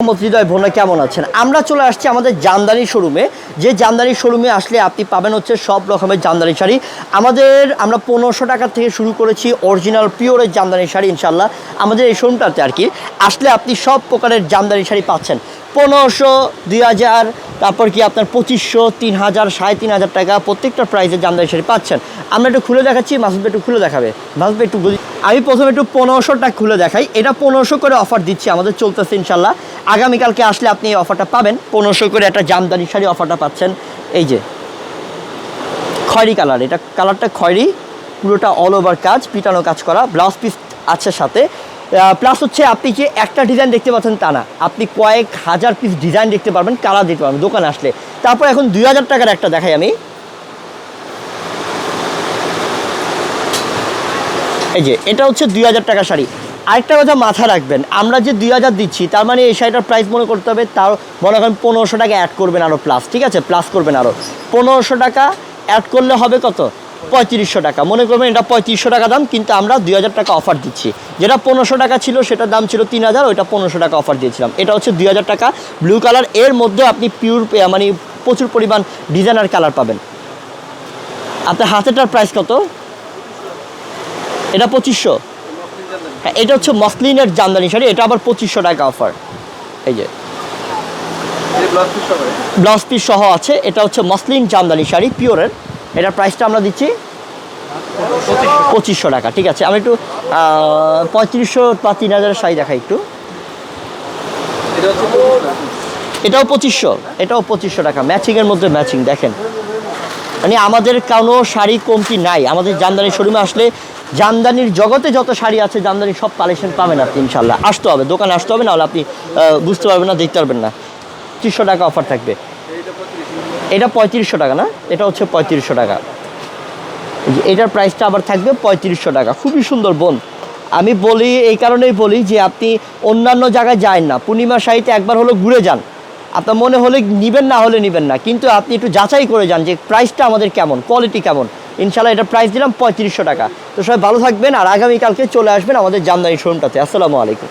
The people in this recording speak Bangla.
মোহাম্মদ হৃদয় ভোনা কেমন আছেন? আমরা চলে আসছি আমাদের জামদানি শোরুমে। যে জামদানি শোরুমে আসলে আপনি পাবেন হচ্ছে সব রকমের জামদানি শাড়ি। আমাদের আমরা পনেরোশো টাকা থেকে শুরু করেছি অরিজিনাল পিওরের জামদানি শাড়ি ইনশাল্লাহ আমাদের এই শোরুমটাতে আর কি আসলে আপনি সব প্রকারের জামদানি শাড়ি পাচ্ছেন। পনেরোশো, দুই হাজার, তারপর কি আপনার পঁচিশশো, তিন হাজার, সাড়ে তিন হাজার টাকা প্রত্যেকটা প্রাইসের জামদানি শাড়ি পাচ্ছেন। আমরা একটু খুলে দেখাচ্ছি, মাসুদ একটু খুলে দেখাবে। মাসুদ একটু বুঝি আমি প্রথমে একটু পনেরোশো টাকা খুলে দেখাই। এটা পনেরোশো করে অফার দিচ্ছি, আমাদের চলতেছে ইনশাল্লাহ। আগামীকালকে আসলে আপনি এই অফারটা পাবেন। পনেরোশো করে একটা জামদানি শাড়ি অফারটা পাচ্ছেন। এই যে, খয়েরি কালার। এটা কালারটা খয়েরি, পুরোটা অল ওভার কাজ, পিটানো কাজ করা ব্লাউজ পিস আছে সাথে। প্লাস হচ্ছে আপনি যে একটা ডিজাইন দেখতে পাচ্ছেন তা না। আপনি কয়েক হাজার পিস ডিজাইন দেখতে পারবেন কালার দেখতে পারবেন, দোকানে আসলে। তারপর এখন দুই হাজার টাকার একটা দেখাই আমি। এই যে, এটা হচ্ছে দুই হাজার টাকা শাড়ি। আরেকটা কথা মাথা রাখবেন, আমরা যে দুই হাজার দিচ্ছি, তার মানে এই শাড়িটার প্রাইস মনে করতে হবে তার মনে করেন পনেরোশো টাকা অ্যাড করবেন আরও প্লাস ঠিক আছে? প্লাস করবেন আরও পনেরোশো টাকা অ্যাড করলে হবে কত? পঁয়ত্রিশশো টাকা। মনে করবেন এটা পঁয়ত্রিশশো টাকা দাম, কিন্তু আমরা দুই হাজার টাকা অফার দিচ্ছি। যেটা পনেরোশো টাকা ছিল, সেটার দাম ছিল তিন হাজার, ওইটা পনেরোশো টাকা অফার দিয়েছিলাম। এটা হচ্ছে দুই হাজার টাকা। ব্লু কালারের মধ্যে আপনি পিওর মানে প্রচুর পরিমাণ ডিজাইনার কালার পাবেন। আপনার হাতেটার প্রাইস কত? এটা পঁচিশশো। হ্যাঁ এটা হচ্ছে মসলিনের জামদানি শাড়ি, এটা আবার পঁচিশশো টাকা অফার এই যে। ব্লাউজ পিস সহ আছে, এটা হচ্ছে মসলিন জামদানি শাড়ি পিওরের এটার প্রাইসটা আমরা দিচ্ছি পঁচিশশো টাকা, ঠিক আছে? আমি একটু পঁয়ত্রিশশো বা তিন হাজারের শাড়ি দেখাই একটু। এটাও পঁচিশশো এটাও পঁচিশশো টাকা। ম্যাচিংয়ের মধ্যে ম্যাচিং দেখেন। মানে আমাদের কোনো শাড়ি কমতি নাই। আমাদের জামদানি শোরুমে আসলে জামদানির জগতে যত শাড়ি আছে জামদানি সব কালেকশন পাবেন আপনি ইনশাল্লাহ আসতে হবে, দোকানে আসতে হবে, নাহলে আপনি বুঝতে পারবেন না, দেখতে পারবেন না। পঁচিশশো টাকা অফার থাকবে। এটা পঁয়ত্রিশশো টাকা না? এটা হচ্ছে পঁয়ত্রিশশো টাকা। এটার প্রাইসটা আবার থাকবে পঁয়ত্রিশশো টাকা। খুবই সুন্দর বোন। আমি বলি, এই কারণেই বলি যে আপনি অন্যান্য জায়গায় যান না। পূর্ণিমা শাড়িতে একবার হলো ঘুরে যান। আপনার মনে হলে নিবেন, না হলে নিবেন না। কিন্তু আপনি একটু যাচাই করে যান যে প্রাইসটা আমাদের কেমন কোয়ালিটি কেমন। ইনশাল্লাহ এটা প্রাইস দিলাম পঁয়ত্রিশশো টাকা। তো সবাই ভালো থাকবেন আর আগামীকালকে চলে আসবেন আমাদের জামদানি শোরুমটাতে আসসালামু আলাইকুম।